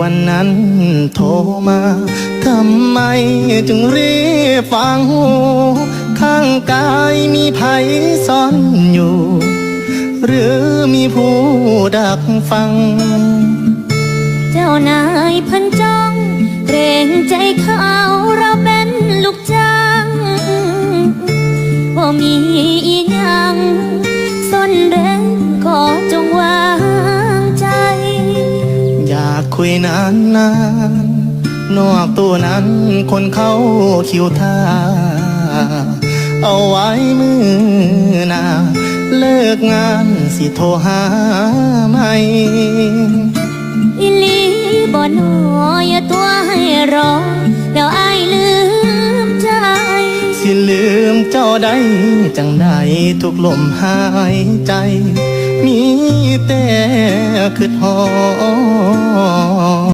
วันนั้นโทรมาทำไมจึงรีบฟังหู ข้างกายมีภัยซ่อนอยู่ หรือมีผู้ดักฟัง เจ้านายพันจ้องเกรงใจเขาเราเป็นลูกจ้างบ่มี คุยนานนานๆนอกตัวนั้นคนเขาคิวท่า เอาไว้มือหนาเลิกงานสิโทรหาไหมอิลีบ่นออย่าตัวให้รอเดี๋ยวไอ้ายลืมใจ สิลืมเจ้าได้จังใดทุกลมหายใจ มีแต่คือทอด